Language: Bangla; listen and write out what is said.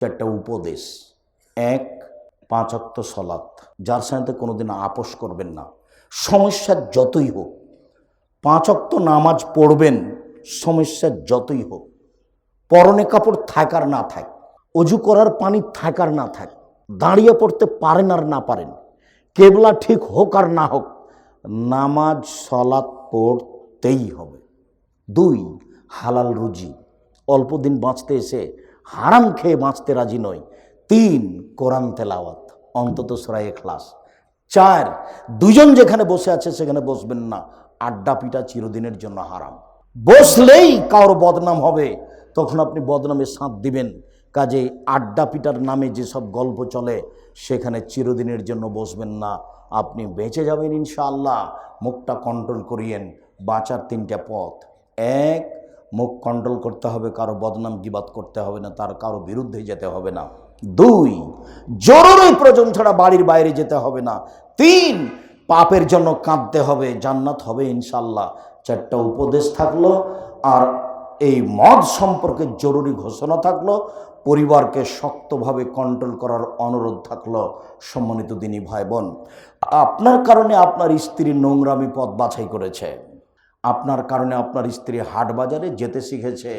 চারটা উপদেশ। এক, পাঁচ অক্ত সলাৎ। যার সাথে কোনোদিন আপোষ করবেন না। সমস্যা যতই হোক, পাঁচ অক্ত নামাজ পড়বেন, সমস্যা যতই হোক। পরনে কাপড় থাকার না থাক, অজু করার পানি থাকার না থাক, দাঁড়িয়ে পড়তে পারেন আর না পারেন, কেবলা ঠিক হোক আর না হোক, নামাজ, সলাৎ পড়তেই হবে। দুই, হালাল রুজি। অল্প দিন বাঁচতে এসে হারাম খেয়ে বাঁচতে রাজি নয় তিন, কোরআন তেলাওয়াত, অন্তত সরাই ক্লাস চার, দুজন যেখানে বসে আছে সেখানে বসবেন না। আড্ডা পিটা চিরদিনের জন্য হারাম। বসলেই কারোর বদনাম হবে, তখন আপনি বদনামে সাঁত দিবেন। কাজে আড্ডা পিটার নামে যেসব গল্প চলে, সেখানে চিরদিনের জন্য বসবেন না। আপনি বেঁচে যাবেন ইনশাআল্লাহ। মুখটা কন্ট্রোল করিয়েন। বাঁচার তিনটা পথ। এক মুখ কন্ট্রোল করতে হবে, কারও বদনাম গিবাদ করতে হবে না, তার কারও বিরুদ্ধে যেতে হবে না। দুই, জরুরি প্রয়োজন ছাড়া বাড়ির বাইরে যেতে হবে না। তিন, পাপের জন্য কাঁদতে হবে, জান্নাত হবে ইনশাল্লাহ চারটা উপদেশ থাকল, আর এই মদ সম্পর্কে জরুরি ঘোষণা থাকল, পরিবারকে শক্তভাবে কন্ট্রোল করার অনুরোধ থাকল, সম্মানিত দিনী ভাই বোন। আপনার কারণে আপনার স্ত্রী নোংরামি পথ বাছাই করেছে। আপনার কারণে আপনার স্ত্রী হাট বাজারে যেতে শিখেছে।